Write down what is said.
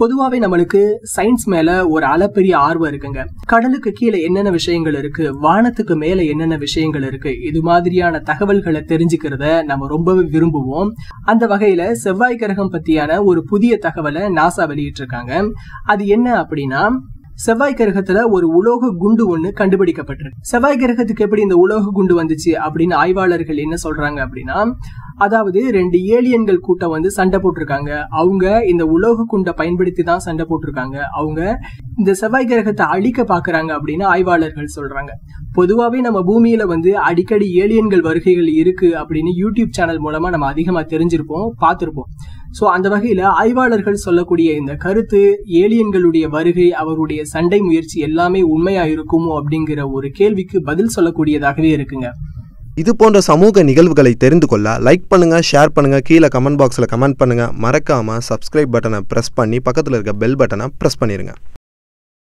பொதுவாவே நம்மளுக்கு சயின்ஸ் மேல ஒரு அளப்பெரிய ஆர்வம் இருக்குங்க. கடலுக்கு கீழே என்னென்ன விஷயங்கள் இருக்கு? வானத்துக்கு மேல என்னென்ன விஷயங்கள் இருக்கு? இது மாதிரியான தகவல்களை தெரிஞ்சுக்கிறத நம்ம ரொம்பவே விரும்புவோம். அந்த வகையில செவ்வாய் கிரகம் பத்தியான ஒரு புதிய தகவலை நாசா வெளியிட்டு இருக்காங்க அது என்ன அப்படின்னா செவ்வாய் கிரகத்துல ஒரு உலோக குண்டு ஒண்ணு கண்டுபிடிக்கப்பட்டிருக்கு. செவ்வாய் கிரகத்துக்கு எப்படி இந்த உலோக குண்டு வந்துச்சு அப்படின்னு ஆய்வாளர்கள் என்ன சொல்றாங்க அப்படின்னா அதாவது ரெண்டு ஏலியன்கள் கூட்டம் வந்து சண்டை போட்டிருக்காங்க. அவங்க இந்த உலோக குண்டை பயன்படுத்தி தான் சண்டை போட்டிருக்காங்க. அவங்க இந்த செவ்வாய் கிரகத்தை அழிக்க பாக்குறாங்க அப்படின்னு ஆய்வாளர்கள் சொல்றாங்க. பொதுவாவே நம்ம பூமியில வந்து அடிக்கடி ஏலியன்கள் வருகைகள் இருக்கு அப்படின்னு யூடியூப் சேனல் மூலமா நம்ம அதிகமா தெரிஞ்சிருப்போம் பார்த்திருப்போம். ஸோ அந்த வகையில் ஆய்வாளர்கள் சொல்லக்கூடிய இந்த கருத்து ஏலியன்களுடைய வருகை அவருடைய சண்டை முயற்சி எல்லாமே உண்மையா இருக்குமோ அப்படிங்கிற ஒரு கேள்விக்கு பதில் சொல்லக்கூடியதாகவே இருக்குங்க. இது போன்ற சமூக நிகழ்வுகளை தெரிந்து கொள்ள லைக் பண்ணுங்க ஷேர் பண்ணுங்க கீழே கமெண்ட் பாக்ஸில் கமெண்ட் பண்ணுங்க. மறக்காம சப்ஸ்கிரைப் பட்டனை ப்ரெஸ் பண்ணி பக்கத்தில் இருக்க பெல் பட்டனை ப்ரெஸ் பண்ணிருங்க.